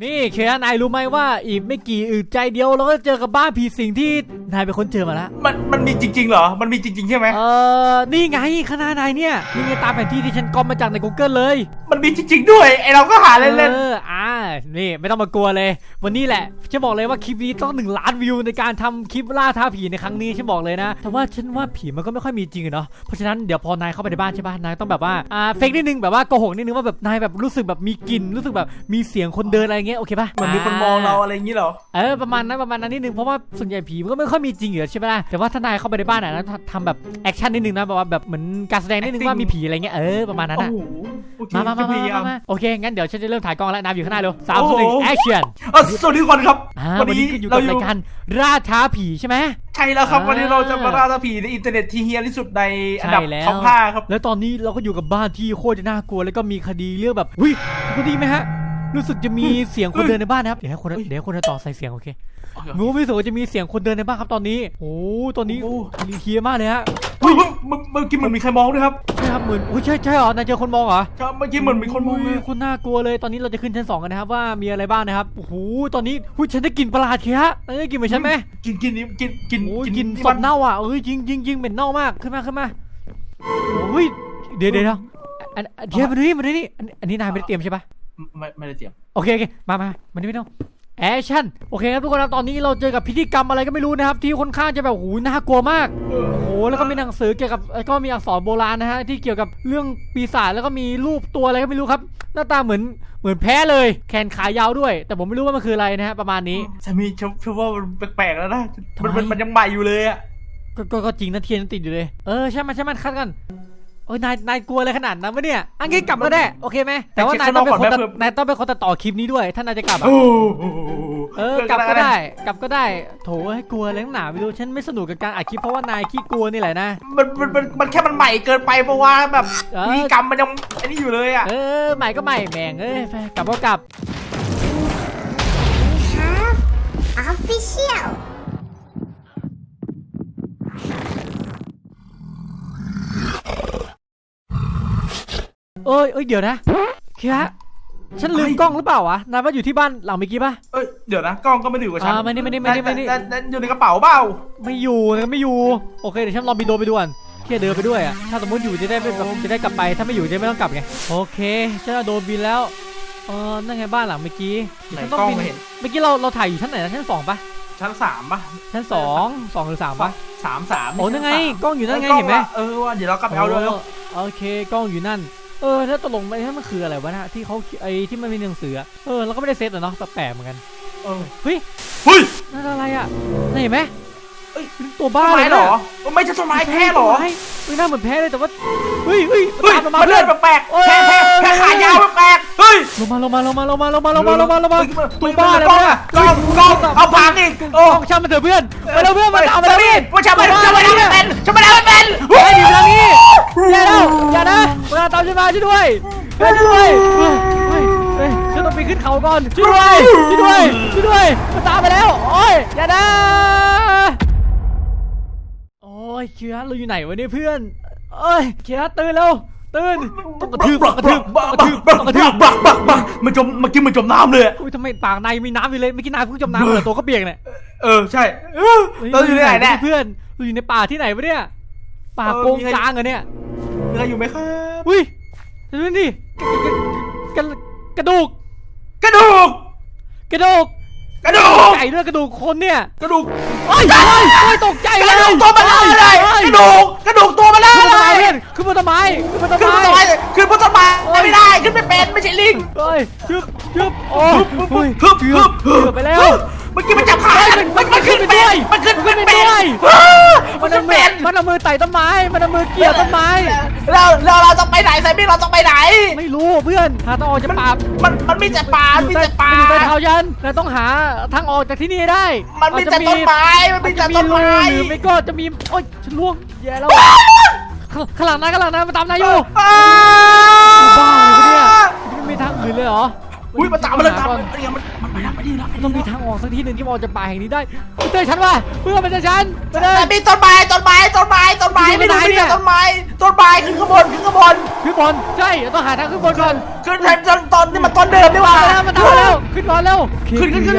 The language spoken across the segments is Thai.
นี่เคียนายรู้ไหมว่าอีกไม่กี่อึดใจเดียวเราก็จะเจอกับบ้านผีสิงที่นายเป็นคนเจอมาแล้วมันมันมีจริงๆเหรอ มันมีจริงๆใช่ไหมเออนี่ไงข้างหน้านายเนี่ยนี่ไงตามแผนที่ที่ฉันก๊อปมาจากใน Google เลย มันมีจริงๆด้วยไอเราก็หาเล่นเอออ่านี่ไม่ต้องมากลัวเลย วันนี้แหละฉันบอกเลยว่าคลิปนี้ต้องหนึ่งล้านวิวในการทำคลิปล่าท้าผีในครั้งนี้ฉันบอกเลยนะแต่ว่าฉันว่าผีมันก็ไม่ค่อยมีจริงอะเนาะเพราะฉะนั้นเดี๋ยวพอนายเข้าไปในบ้านใช่ป่ะนายต้องแบบว่าอ่าเฟกนิดนึงแบบว่าโกหกนิดนึงว่าแบบนายแบบรู้สึกแบบมีกลิ่นรู้สึกแบบมีเสียงคนเดินอะไรเงี้ยโอเคป่ะๆมันมีคนมองเราอะไรอย่างนี้เหรอเออประมาณนั้นประมาณนั้นนิดนึงเพราะว่าส่วนใหญ่ผีมันก็ไม่ค่อยมีจริงอยู่แล้วใช่ไหมล่ะแต่ว่าถ้านายเข้าไปในบ้านอะนะททำแบบแอคชั่นนิดนึงนะแบบว่าแบบเหมือนการแสดงนิดนึง Acting ว่ามีผีอะไรเงี้ยเออประมาณนั้นโอ้อะโหโอเคมามามาจะพมายายามมาโอเคงั้นเดี๋ยวฉันจะเริ่มถ่ายกล้องแล้วนายอยู่ข้างหน้าเร็วสามสโอ้องโหหนึ่งแอคชั่นเออสวัสดีทุกคนครับอ่าวันวันนี้นี้ก็อยู่เรากับอยู่รายการล่าท้าผีใช่ไหมใช่แล้วครับอ่าวันนี้เราจะมาล่าท้าผีในอินเทอร์เน็ตที่เฮียที่สุดในอันดับใช่แล้วท็อปห้าครับแล้วตอนนี้เราก็อยู่กับบ้านที่โคตรจะน่ากลัวแล้วก็มีคดีเรื่องแบบอุ้ยคดีไหมฮะ รู้สึกจะมีเสียงคนเดินในบ้านนะครับ เดี๋ยวให้คนเดี๋ยวให้คนต่อใส่เสียงโอเครู้ไม่รู้สึกว่าจะมีเสียงคนเดินในบ้านครับตอนนี้ โอ้ตอนนี้โอ้รีเคียร์มากเลยฮะเฮ้ยเมื่อเมื่อกี้เหมือนมีใครมองด้วยครับใช่ครับเหมือนอุ้ยใช่ใช่เหรอนายเจอคนมองเหรอครับเมื่อกี้เหมือนมีคนมองเลยยคุณน่ากลัวเลยตอนนี้เราจะขึ้นชั้นสองกันนะครับว่ามีอะไรบ้างนะครับโอ้โหตอนนี้อุ้ยฉันได้กลิ่นประหลาดเคียร์นายได้กลิ่นเหมือนฉันไหมกินกินกินกินโอ้ยกินกลิ่นที่ศมัพเน่าอะเอ้ยจริงจริงจริงเหม็นเน่ามากขึ้นมาขึ้นมาโอ้ยเดี๋ยวเดี๋ยวเดี๋ยวอันอันเดี๋ยวมาดูนี่มาดูนี่อันอันนี้นายไม่ได้เตรียมใช่ปะ ไม่ไม่ได้เตรียมโอเคโอเคมามามานี่ไม่ต้องแอคชั่นโอเคครับทุกคนครับตอนนี้เราเจอกับพิธีกรรมอะไรก็ไม่รู้นะครับ ที่ค่อนข้างจะแบบโอ้โหน่ากลัวมากเออโอ้โหแล้วก็มีหนังสือเกี่ยวกับเอ้ยก็มีอักษรโบราณนะฮะที่เกี่ยวกับเรื่องปีศาจแล้วก็มีรูปตัวอะไรก็ไม่รู้ครับ หน้าตาเหมือนเหมือนแพ้เลย แขนขายาวด้วย แต่ผมไม่รู้ว่ามันคืออะไรนะฮะประมาณนี้สามีฉันฉันว่ามันแปลกๆแล้วนะทำไมมันมันมันยังใหม่อยู่เลยอะก็ก็ก็จริงนะเทียนยังติดอยู่เลย เออใช่มันใช่มันคัดกัน โอ้ยนายนายกลัวอะไรขนาดนั้นวะเนี่ยอันนี้กลับก็ได้โอเคไหมแต่ว่านายต้องเป็นคนตัดนายต้องเป็นคนตัดต่อคลิปนี้ด้วย ถ้านายจะกลับอะโอ้โหเออกลับก็ได้ กลับก็ได้ โถให้กลัวอะไรนักหนาไม่รู้ฉันไม่สนุกกับการอัดคลิปเพราะว่านายขี้กลัวนี่แหละนะมันมันมันมันแค่มันใหม่เกินไปเพราะว่าแบบเออพิธีกรรมมันยังไอ้นี่อยู่เลยอะเออใหม่ก็ใหม่แหม่งเอ้ยไปกลับก็กลับ have official. เอ้ยเอ้ยเดี๋ยวนะเคียะฉันลืมกล้องหรือเปล่าวะนายว่าอยู่ที่บ้านหลังเมื่อกี้ปะเอ้ยเดี๋ยวนะกล้องก็ไม่ได้อยู่กับฉันอ่าไม่ได้ไม่ได้ไม่ได้ไม่ได้นั่นนั่นนั่นอยู่ในกระเป๋าเปล่าไม่อยู่นะไม่อยู่โอเคเดี๋ยวฉันลองบินโดรนไปด่วนเคียเดินไปด้วยอะถ้าสมมติอยู่จะได้ไม่แบบจะได้กลับไป ถ้าไม่อยู่จะไม่ต้องกลับไงโอเคฉันเอาโดรนบินแล้วเออนั่นไงบ้านหลังเมื่อกี้ไหนฉันกต้อล้องบินไม่เห็นเมื่อกี้เราเราถ่ายอยู่ชั้นไหนนะชั้นสองปะชั้นสามปะชั้นสองสองหรือสามปะสามสามโอ้นั่นไงกล้องอยู่นั่นไงกล้เห็นไหมว่ะเออว่าเดี๋ยวเรากลับไปเอาด้วยโอเคกล้องอยู่นั่น เออแล้วตกลงไปมันคืออะไรวะนะที่เขาไอ้ที่มันมีหนังสืออะเออเราก็ไม่ได้เซตอะเนาะแปลกๆเหมือนกันเออเฮ้ยเฮ้ยนั่นอะไรอะนี่เห็นไหมเอ้ยตัวบ้าต้นเลไม้ยเหรนะอไม่ใช่ต้นไม้แพ้เหรอต้นไม้เฮ้ยหน้าเหมือนแพ้เลยแต่ว่าเฮ้ยเฮ้ยเฮ้ยตามเรามามันเพื่เดิอนนแปลกโอ้ๆยแพ้แพ้แพ้ขายาวแปลกๆเฮ้ยลงมาลงมาลงมาลงมาลงมาลงมาลงมาลงมาตัวบ้าเลยกล้องเนี่ยกล้องกล้องเอาพังอีกกโอ้ล้องช่างมันเถอะเพื่อนไปแล้วเพื่อนมาตามไปแล้วพี่ว่าฉันไม่ฉันไม่ได้เป็นฉันไม่ได้เป็นเฮ้ยอยู่ทางนี้ อย่าแล้วอย่านะเวลาตามฉันมาช่วยด้วยช่วยด้วยเฮ้ยเฮ้ยเฮ้ยฉันต้องไปขึ้นเขาก่อนช่วยด้วยช่วยด้วยช่วยด้วยมันตามไปแล้วโอ้ยอย่านะโอ้ยเคียร์เราอยู่ไหนวะเนี่ยเพื่อนเอ้ยเคียร์ตื่นแล้วตื่นต้องกระทืบต้องกระทืบต้องกระทืบต้องกระทืบบักบักบักมันจมเมื่อกี้มันจมน้ำเลยอุ้ยทำไมปากนายมีน้ำอยู่เลยเมื่อกี้นายเพิ่งจมน้ำเลยตัวก็เปียกเนี่ยเออใช่เราอยู่ที่ไหนเนี่ยเพื่อนเราอยู่ในป่าที่ไหนวะเนี่ยป่าเออโกงมีใครกลางเหรอเนี่ย มีใครอยู่ไหมครับอุ้ยดูนี่กระกระดูก กระดูก กระดูก กระดูกไก่ด้วยกระดูกคนเนี่ย กระดูกโอ้ยโอ้ยโอ้ยตกใจกเลยระดูกตัวมันล่าเลยโอ้ยกระดูก กระดูกตัว มันล่าขึ้นมาเลทำไมยเพื่อนขึ้นมาทำไมขึ้นมาทำขึ้นไมต้นไม้ขึ้นบนต้นไม้ไม่ได้ขึ้นไม่เป็นไม่ใช่ลิงเฮ้ยชึบชึบโอ้ยโอ้ยฮึบเกืฮึอบบฮึเกือบไปแล้วเมื่อกี้มันจับขาเฮ้ยมันมัมันนมัมันนขึ้ขึ้นนไปไปด้วยมันขึ้นมันขึ้ไม่นไปเป็นด้วยมันเอาไม่มืเป็อนมันเอามือไต่ต้นไม้ มันเอามือเกี่ยวต้นไม้เราเราเราต้องไปไหนไซบี้เราต้องไปไหน ไม่รู้เพื่อนหาทางออกจากป่ามันมันมีแต่ป่าอยู่มีใต้แต่ป่าอยู่ใต้เท้ายันเราต้องหาทางออกจากที่นี่ให้ได้ มันมีแต่อาจจะต้นไม้มันมีแต่อาจจะต้นไม้รูหรือไม่ก็จะมีโอ๊ยฉันล่วงแย่แล้ว ข้างข้างหลังนายข้างหลังนายมาตามนายอยู่อ้าบ้าเลยวะเนี่ยไม่มีทางอื่นเลยเหรออุ้ยมันตามมาเลยตามก่มาอนเลยมันมันไปแล้วไปดีแล้วไปต้ดีองมีแล้วทางออกสักทีหนึ่งที่มองจากป่าแห่งนี้ได้เจอฉันว่ะเพื่อนมันเจอฉันไปเลแต่ยมีต้นไม้ต้นไม้ต้นไม้ต้นไม้อยู่ไม่ดูไหนไม่เนี่ดูยต้นไม้ต้นไม้ขึ้นข้างบนขึ้นข้างบนขึ้นบนใช่ต้องหาทางขึ้นบนก่อนขึ้นแทนต้นต้นนี่มันต้นเดิมนี่หว่ามาแล้วมาตามมาแล้วขึ้นบนแล้วขึ้นขึ้นขึ้น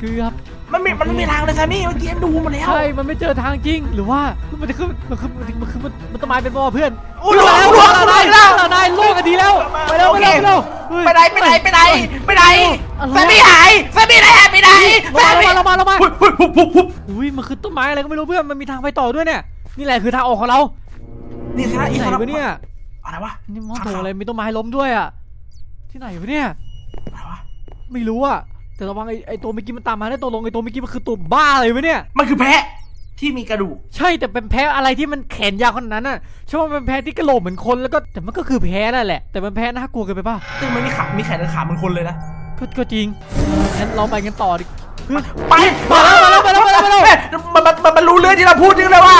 เกือบ มันมีมันไม่มีทางเลยแซมมี่เมื่อกี้ดูมาแล้วใช่ มันไม่เจอทางจริง หรือว่ามันจะขึ้นมันขึ้นมันมันขึ้นมันต้นไม้เป็นบ่อเพื่อนโอ้ยขึ้นมาแล้วโอ้ยขึ้นมาโอ้ยแล้วเรานายโลกกันดีแล้วไปเร็วโอไปเคเร็วไปเร็วเฮ้ยไปไหนไปไหนไปไหนไปไหนอะไรแซมมี่หายแซมมี่ไหนหายไปไหนแซมมี่ลงมาลงมาลงมาปุ๊บปุ๊บปุ๊บปุ๊บปุ๊บอุ้ยมันคือต้นไม้อะไรก็ไม่รู้เพื่อนมันมีทางไปต่อด้วยเนี่ยนี่แหละคือทางออกของเรา นี่สินะอีที่กไหนคนวะเนี่ยอะไรวะนี่มองโถอะไรมีต้นไม้ล้มด้วยอะที่ไหนวะเนี่ยอะไรวะไม่รู้อะ แต่ระวังไอ้ไอ้ตัวเมื่อกี้มันตามมาได้ตัวลงไอ้ตัวเมื่อกี้มันคือตัวบ้าเลยวะเนี่ย มันคือแพะที่มีกระดูก ใช่แต่เป็นแพ้อะไรที่มันแขนยาวขนาดนั้นน่ะใช่ว่ามันเป็นแพ้ที่กระโหลกเหมือนคนแล้วก็แต่มันก็คือแพ้นั่นแหละ แต่มันแพ้น่ากลัวเกินไปป่ะซึ่งมันมีขา มีแขนและขาเหมือนคนเลยนะ ก็ก็จริงงั้นเราไปกันต่อดิเพื่อนไปมาแล้วมาแล้วมาแล้วมาแล้วมาแล้วมันมันมันมันรู้เรื่องที่เราพูดจริงเลยว่า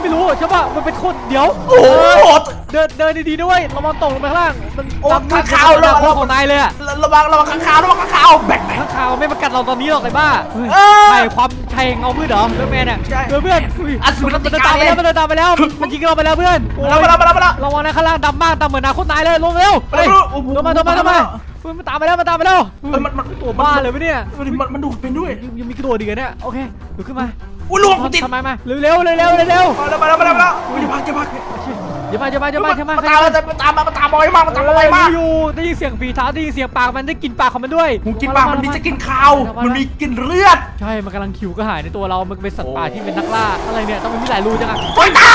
ไม่รู้ใช่ป่ะมันเป็นคนเดี๋ยว โอ้โห เดินเดินดีๆด้วยระวังตกลงไปข้างล่างมันโอ้ดำมืดข้างขาวระระวัวังงของนายเลยอะระวังระวังข้างขาวระวังข้างขาวแบกแบก ข้างขาวไม่มากัดเราตอนนี้หรอกไอ้บ้าเฮ้ยเออใช่ความชัยเงามืดเหรอเพื่อนแมนเนี่ยใช่เออเพื่อนอุ้ยอสูรมันติเดินกาตามไปเลยแล้วมันเดินตามไปแล้วมันยิงเราไปแล้วเพื่อนโอ้ยมาแล้วมาแล้วมาแล้วระวังนะข้างล่างดำมากดำเหมือนนาคตนายเลยลงเร็วมาแล้วเฮ้ยโอ้โหลงมาลงมาลงมาเฮ้ยมันตามไปแล้วมันตามไปแล้วเฮ้ยมันมันโอ้บ้าเลยวะเนี่ยมันมันมันดูดเป็นด้วยยังยังมีกระโดดดีกันเนี่ยโอเคเดี๋ยวขึ้นมาอุ้ยลวงกูติดทำไมมาเร็วเร็วเร็วเร็วเร็ว มาแล้วมาแล้วมาแล้วมาแล้วอุ้ยอย่าพักอย่าพัก อย่ามาอย่ามาอย่ามาอย่ามามันตามมันตามมันตามบอยมากมันตามบอยมากอยู่ได้ยินเสียงฝีเท้าได้ยินเสียงปากมันได้กลินปากของมันด้วยหูกินปากมันมีจะกินข้าวมันมีกินเลือดใช่มันกำลังคิวก็หายในตัวเรามันเป็นสัตว์ป่าที่เป็นนักล่าอะไรเนี่ยต้องมีหลายรูจังอะโอ้ยตา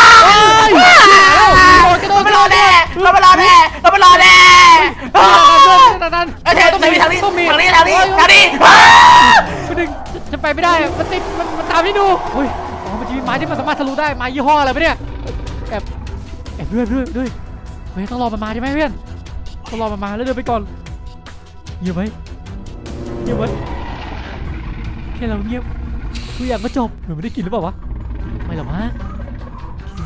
ยเราไม่รอแน่เราไม่รอแน่เราไม่รอแน่นั่นนั่นเอ้ยทางนี้ทางนี้ต้องมีทางนี้ทางนี้ทางนี้มันดึงจะไปไม่ได้อะมันติดมันมันตามที่ดูเฮ้ยอ๋อมันจะมีไม้ที่มันสามารถทะลุได้ไม้ยี่ห้ออะไรปะเนี่ยแอบแอบด้วยด้วยด้วยเฮ้ยต้องรอมันมาใช่ไหมเพื่อนต้องรอมันมาแล้วเดินไปก่อนเงียบไว้เงียบไว้แค่เราเงียบทุกอย่างก็จบเหมือนไม่ได้กินหรือเปล่าวะไม่หรอกมั้งโอเค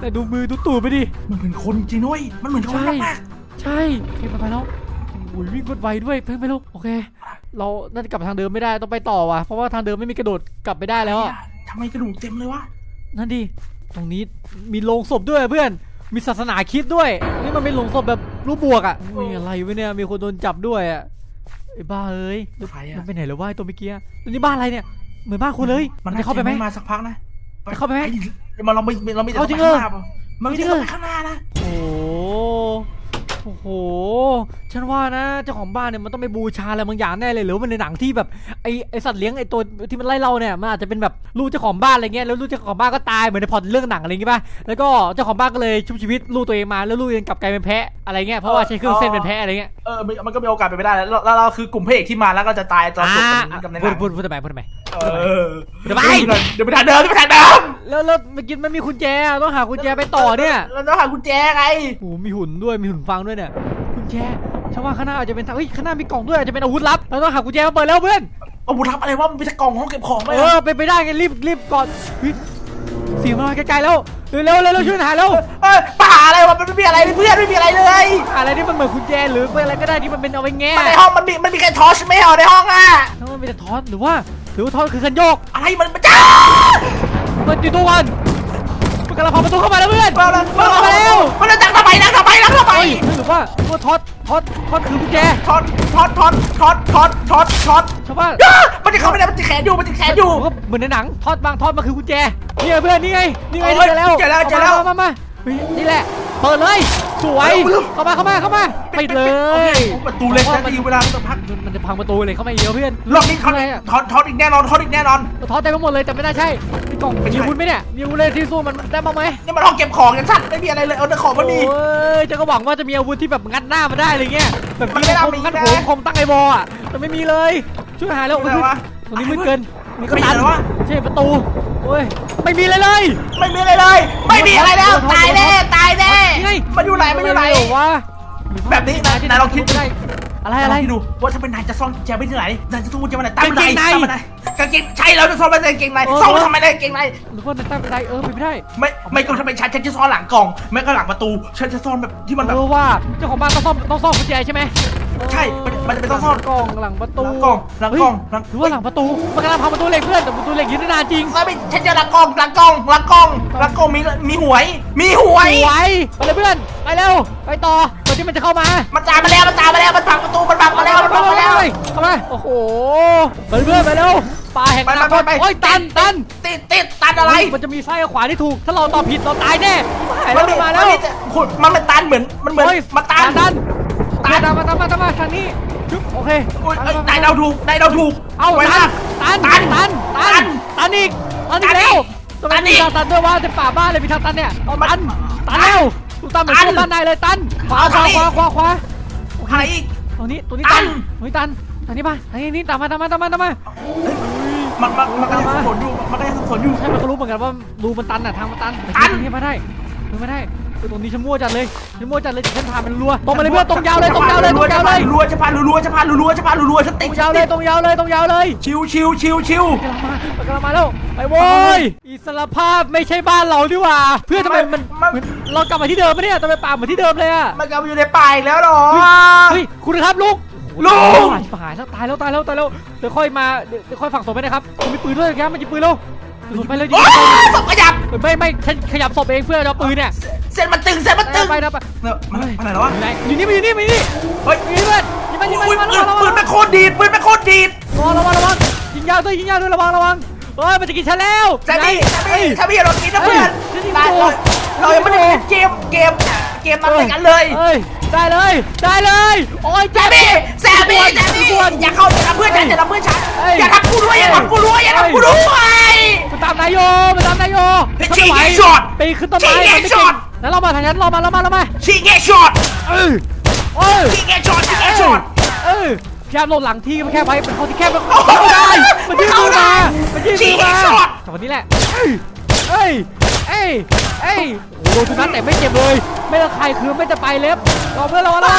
แต่ดูมือดูตูดไปดิมันเหมือนคนจริงด้วยมันเหมือนคนใช่มากใช่เก็บไปแล้วโอ้ยวิ่งรวดไวด้วยเพิ่งไปลูกโอเค เราน่าจะกลับไปทางเดิมไม่ได้ต้องไปต่อว่ะเพราะว่าทางเดิมไม่มีกระโดดกลับไปได้แล้วอะทำไมกระดูกเต็มเลยวะนั่นดิตรงนี้มีโลงศพด้วยเพื่อน มีศาสนาคริดด้วย นี่มันเป็นโลงศพแบบรูปบวกอะอุ้ยอะไรวะเนี่ย มีคนโดนจับด้วยอะไอ้บ้าเอ้ยใครมัอะนไปไหนแล้ววะไอ้ตัวเมื่อกี้แล้วนี่บ้านอะไรเนี่ย เหมือนบ้านคนเลย มันจะเข้าไปไหมมาสักพักนะจะเข้าไปไหมมันเราไม่เราไม่เอาจริงเหรอมันไม่ได้จริงเหรอไปข้างหน้านะ โอ้ โหโอ้โห ฉันว่านะเจ้าของบ้านเนี่ยมันต้องไปบูชาอะไรบางอย่างแน่เลยหรือว่ามันในหนังที่แบบไอไอสัตว์เลี้ยงไอตัวที่มันไล่เราเนี่ยมันอาจจะเป็นแบบลูกเจ้าของบ้านอะไรเงี้ยแล้วลูกเจ้าของบ้านก็ตายเหมือนในพล็อตเรื่องหนังอะไรอย่างงี้ป่ะแล้วก็เจ้าของบ้านก็เลยชุบชีวิตลูกตัวเองมาแล้วลูกยังกลับกลายเป็นแพะอะไรเงี้ยเพราะว่าใช้เครื่องเส้นเป็นแพะอะไรเงี้ยเออมันมันก็มีโอกาสเป็นไปได้แล้วแล้วเราคือกลุ่มพระเอกที่มาแล้วก็จะตายตอนจบกับในหพูนัดงพูดพูดทำไมพูดทำไม เออเดี๋ยวไป เดี๋ยวไปทางเดิมเดี๋ยวไปทางเดิมแล้วแล้วเมื่อกี้มันมีกุญแจอะต้องหากุญแจไปต่อเนี่ยเราต้องหากุญแจไงโอ้โหมีหุ่นด้วยมีหุ่นฟังด้วยเนี่ยกุญแจฉันว่าข้างหน้าอาจจะเป็นทางเฮ้ยข้างหน้ามีกล่องด้วยอาจจะเป็นอาวุธลับเราต้องหากุญแจมาเปิดแล้วเพื่อนอาวุธลับอะไรวะมันเป็นกล่องห้องเก็บของไหมเออไปไปได้ไงรีบรีบก่อนเฮ้ยเสียงมันมาไกลๆแล้วเร็วเร็วเร็วเร็วช่วยหาเร็วเออป่าอะไรวะมันไม่มีอะไรเพื่อนไม่มีอะไรเลยอะไรที่มันเหมือนกุญแจหรือเป็นอะไรก็ได้ที่มันเป็นเอาไว้แง่มันในห้องมันมีมันมีแค่ทอชไม่เหรอในห้องอะถ้ามันเป็นแต่ทอนหรือว่า หรือว่าทอนคือคันโยก อะไรมันมันจ้าเปิดอยู่ตัวก่อนมันกำลังพังประตูเข้ามาแล้วเพื่อนมาแล้วมันเข้ามาแล้วมันจะดังทำไมดังทำไมดังทำไมเฮ้ยหรือว่าหรือว่าทอดทอดทอดคือกุญแจทอดทอดทอดทอดทอดทอดทอดใช่ป่ะอ้ามันจะเข้าไม่ได้มันจะแขนอยู่มันจะแขนอยู่ก็เหมือนในหนังทอดบางทอดมาคือกุญแจนี่ไงเพื่อนนี่ไงนี่ไงโอ้ยเจอแล้วเจอแล้วเจอแล้วามามามาเฮ้ย นี่แหละ เปิดเลย สวยเร็วเข้ามาเข้ามาเข้ามาปิดเลโอคยประตูเล็กนะดีเวลาสักพักมันมันจะพังประตูเลยเข้ามาอีกเดียวเพื่อนรอบนี้ทอดอะไรอะทอดทอดอีกแน่นอนทอดอีกแน่นอนทอดเต็มไปหมดเลยแต่ไม่น่าใช่มีกล่องไม่ใช่มีอาวุธไหมเนี่ยมีอาวุธเลยที่สู้มันได้บ้างไหมนี่มันห้องเก็บของกันสัตว์ไม่มีอะไรเลยเอาแต่ของมันมีโอ้ยจะก็หวังว่าจะมีอาวุธที่แบบงัดหน้ามาได้อะไรเงี้ยแบบมันมีไม่น่าคมมีงัดนะหัวคมตั้งไอบอลอะแต่ไม่มีเลยช่วยหาแล้วมีอะไรวะตรงนี้มืดเกิน มีกระมีตัอะนไรวะใช่ประตูโอ้ยไม่มีเลยเลยไม่มีอะไรเลย ไม่มีอะไรแล้ว ตายแน่ตายแน่นี่ไงมันอยู่ไหนมันอยู่ไหนเหรอวะแบบนี้นายนายลองคิดไม่ได้อะไรอะไรลงคิดดูว่าถ้าเป็นนายจะซ่อนกุญแจไว้ที่ไหนนายจะซ่อนกุญแจไว้ไหนใต้บันไดกางเกงในใต้บันไดกางเกงใช่แล้วจะซ่อนไว้ในกางเกงในเออซ่อนไว้ทำไมในกางเกงในหรือว่าในใต้บันไดเออไปไม่ได้ ไม่ไม่ก็ถ้าเป็นฉันฉันจะซ่อนหลังกล่องไม่ก็หลังประตูฉันจะซ่อนแบบที่มันแบบเออว่าเจ้าของบ้านต้องซ่อมต้องซ่อมกุญแจใช่ไหม ใช่ มันมันจะเป็นต้องซ่อนกล่องหลังประตูหลังกล่องหลังกล่องหลังหรือว่าหลังประตูมันกำลังพังประตูเหล็กเพื่อนแต่ประตูเหล็กยืนได้นานจริงไม่ไม่ฉันเจอหลังกล่องหลังกล่องหลังกล่องหลังกล่องมีมีหวย มีหวยไหวไปเลยเพื่อนไปเร็วไปต่อก่อนที่มันจะเข้ามา มันจ่ายมาแล้วมันจ่ายมาแล้วมันพังประตูมันพังมาแล้วมันพังมาแล้วเข้ามาเข้ามาโอ้โหไปเพื่อนไปเร็วป่าแห่งอนาคตไปไปไปโอ้ยตันตันติดติดตันอะไรเฮ้ยมันจะมีไส้ขวาที่ถูก ถ้าเราตอบผิดเราตายแน่หายแล้วมันมาแล้วนคุณมันเป็นตันเหมือนมันเหมือนโอ้ยมันตันตัน ตัตันนตามมาตามมาตามมาทางนี้จุ๊บโอเคโอ้ยเอ้ยนายเดาถูกนายเดาถูกเอาไว้ตัละนตันตันตันตันตันอีกตันอีกแล้วทำไมตันอีมีกทางตันด้วยวะจะป่าบ้านเลยมีทางตันเนี่ยเอามันตันตันแล้วถูกตันเหมือนตันตัวบ้านนายเลยตันขวาเอาขวาทางนี้ขวาขวาขวาโอเคอะไรอีกตรงนี้ตรงนี้ตัตัน นตรงนี้ตันทางนี้ป่ะทางนี้นี่ตามมาตามมาตามมาตามมา มันมันมันก็ยังสับสนอยู่มันก็ยังสับสนอยู่ ใช่มันก็รู้เหมือนกันว่ารูมันตันอะทางมันตันแต่ตันตรงนี้มาได้ตรงนี้มาได้คือ ตรงนี้ฉันมั่วจัดเลยฉันมั่วจัดเลยเส้นทางมันรัวตรงมาเลยเพื่อนตรงยาวเลยตรงยาวเลยตรงยาวเลยรัวจะพานรัวจะพานรัวจะพานรัวฉันตติรดงยาวเลยตรงยาวเลยตรงยาวเลย ชิวชิวชิวชิวกำลังมามันกำลังมาแล้วไปโว้ยอิสรภาพไม่ใช่บ้านเราดีกว่า เพื่อนทำไมมันเหมือนเรากลับมาที่เดิมปะเนี่ยทำไมป่าเหมือนที่เดิมเลยอะมันกำลังอยู่ในป่าอีกแล้วเหรอเฮ้ยคุณครับลูกลูกชิบหายแล้วตายแล้วตายแล้วตายแล้วเดี๋ยวค่อยมาเดี๋ยวเดี๋ยวค่อยฝังศพไปนะครับมันมีปืนด้วยครับมันจะปืนแล้ว ศพไปเลยยิงโอ้ยศพขยับไม่ไม่ฉันขยับศพเองเพื่อจะเอาปืนเนี่ยเส้นมันตึงเส้นมันตึงไปนะไปเนี่ยมันมันอะไรแล้ววะอยู่นี่มาอยู่นี่มาอยู่นี่เฮ้ยอยู่นี่เพื่อนยิงมันยิงมันอุ้ยิยงมันปืนระวังปืระนวัแม่งโคตรดีดปืนแม่โคตรดีดระวังระวังระวังยิงยาวด้วยยิงยาวด้วยระวังระวังเฮ้ยมันจะกินฉันแล้วแซมมี่แซมเฮ้มี่ยแซมมี่เรากินนะเพื่อนเฮ้ยฉันยิงได้ไม่โดเรานเรายังไม่ได้เล่นเกมเกมเกมนั้นด้วยกันเลยเฮ้ยได้เลยได้เลยโอ้ยแซมมี่แซมมี่แซมมี่อย่าเข้าอย่าทำเพื่อนฉันอย่าทำเพื่อนฉันอย่าทำกูด้วยอย่าทำกูด้วยอย่าทำกูด้วยมันตามนายโยมันตามนายโยเฮ้ยทำไม่ไหวชี้ไงช็อตปีนขึ้นต้นไม้ชี้ไงมันไม่ช็เก่องตแล้วเรามาทางฉันเรามาเรามาเรามาชิงเกช็อตเออเออชิงเกช็อตชิงเกเอช็ออตเออพยายามโหลดหลังที่มันแค่ไว้เป็นเขาที่แคบมันเข้าได้มันยืดมือมามันยืดมือมาจังหวะนี้แหละเอ้ยเอ้ยเอ้ยเอ้ยโอ้โหทุกนัดแต่ไม่เจ็บเลย ไม่ละใครคือไม่จะไปเล็บรอเพื่อนเราแล้ว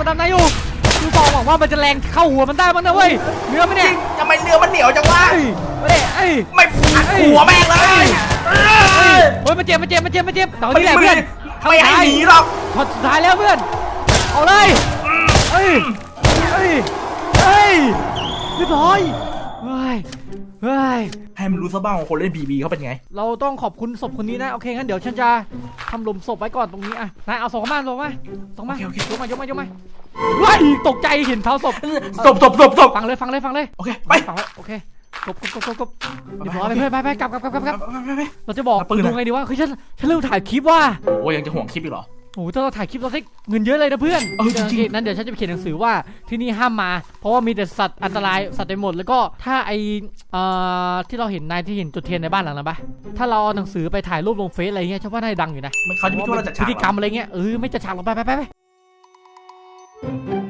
มันทำนายอยู่คือบอกหวังว่ามันจะแรงเข้าหัวมันได้บ้างนะเว้ยเนื้อไหมจเนี่ริยงทำไม เนื้อมันเหนียวจังวะเอ้ยเอ้ยเอ้ยไม่อัดหัวแม่งเลยเฮ้ยมันเจ็บมันเจ็บมันเจ็บมันเจ็บแต่วันไม่นี้แหละไม่เพื่อนไม่ให้หนีหรอกช็อตสุดท้ายแล้วเพื่อน เอาเลยเอ้ยเอ้ยเอ้ยเรียบร้อยเฮ้ยเฮ้ย ให้มันรู้ซะบ้างว่าคนเล่นบีบีเขาเป็นไง เราต้องขอบคุณศพคนนี้นะ โอเคงั้นเดี๋ยวฉันจะทำหลุมศพไว้ก่อนตรงนี้อะนายเอาศพมาศพมาศพมาโอเคโอเคยกมายกมายกมา ว้ายตกใจเห็นเท้าศพศพศพศพศพฟังเลยฟังเลยฟังเลยโอเคไปฟังไว้โอเคกบกบกบกบกบเรียบร้อยไปเพื่อนไปไปกลับกลับกลับกลับกลับไปไปเราจะบอกเอาปืนอะดูไงดีว่าคือฉันฉันเริ่มถ่ายคลิปว่าโอ้ยยังจะห่วงคลิปอีกเหรอโอ้โหถ้าเราถ่ายคลิปเราได้เงินเยอะเลยนะเพื่อนเออจริงๆโอเคนั้นเดี๋ยวฉันจะไปเขียนหนังสือว่าที่นี่ห้ามมา เพราะว่ามีแต่สัตว์อันตรายสัตว์เต็มหมดแล้วก็ถ้าไอเอ่อที่เราเห็นนายที่เห็นจุดเทียนในบ้านหลังนั้นปะถ้าเราเอาหนังสือไปถ่ายรูปลงเฟซอะไรเงี้ยฉันว่าน่าจะดังอยู่นะมันเขาจะไม่คิดว่าเราจะฉาพิกธีกรรมอะไรเงี้ยเออไม่จะฉากหรอกไปไปไป ไป